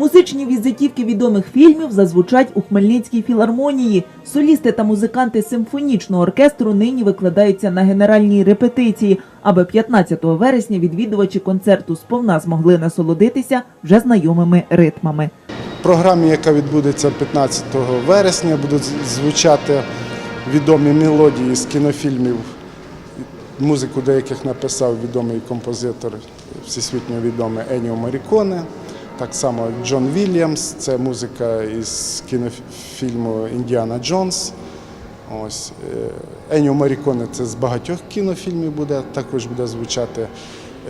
Музичні візитівки відомих фільмів зазвучать у Хмельницькій філармонії. Солісти та музиканти симфонічного оркестру нині викладаються на генеральній репетиції, аби 15 вересня відвідувачі концерту сповна змогли насолодитися вже знайомими ритмами. В програмі, яка відбудеться 15 вересня, будуть звучати відомі мелодії з кінофільмів, музику деяких написав відомий композитор, всесвітньо відомий Еніо Маріконе. Так само Джон Вільямс, це музика із кінофільму Індіана Джонс. Ось Еніо Маріконе це з багатьох кінофільмів буде. Також буде звучати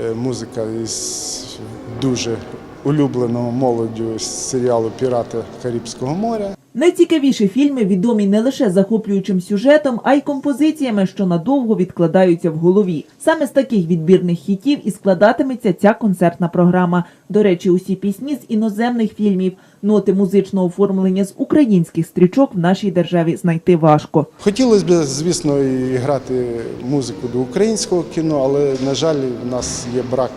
е, музика із дуже улюбленого молоддю з серіалу Пірати Карибського моря. Найцікавіші фільми відомі не лише захоплюючим сюжетом, а й композиціями, що надовго відкладаються в голові. Саме з таких відбірних хітів і складатиметься ця концертна програма. До речі, усі пісні з іноземних фільмів. Ноти музичного оформлення з українських стрічок в нашій державі знайти важко. Хотілося б, звісно, і грати музику до українського кіно, але, на жаль, у нас є брак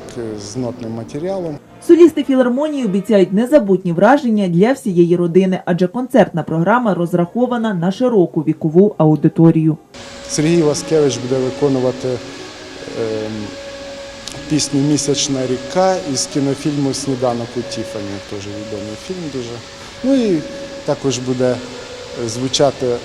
з нотним матеріалом. Солісти філармонії обіцяють незабутні враження для всієї родини, адже концертна програма розрахована на широку вікову аудиторію. Сергій Васкевич буде виконувати ем, пісню Місячна ріка із кінофільму Сніданок у Тіфані. Теж відомий фільм дуже. Ну і також буде е, звучати е,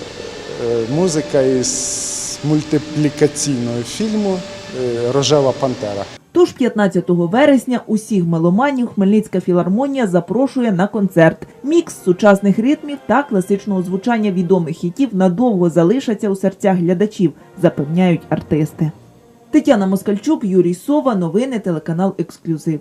музика із мультиплікаційного фільму е, Рожева Пантера. Тож 15 вересня усіх меломанів Хмельницька філармонія запрошує на концерт. Мікс сучасних ритмів та класичного звучання відомих хітів надовго залишаться у серцях глядачів, запевняють артисти. Тетяна Москальчук, Юрій Сова, новини телеканал Ексклюзив.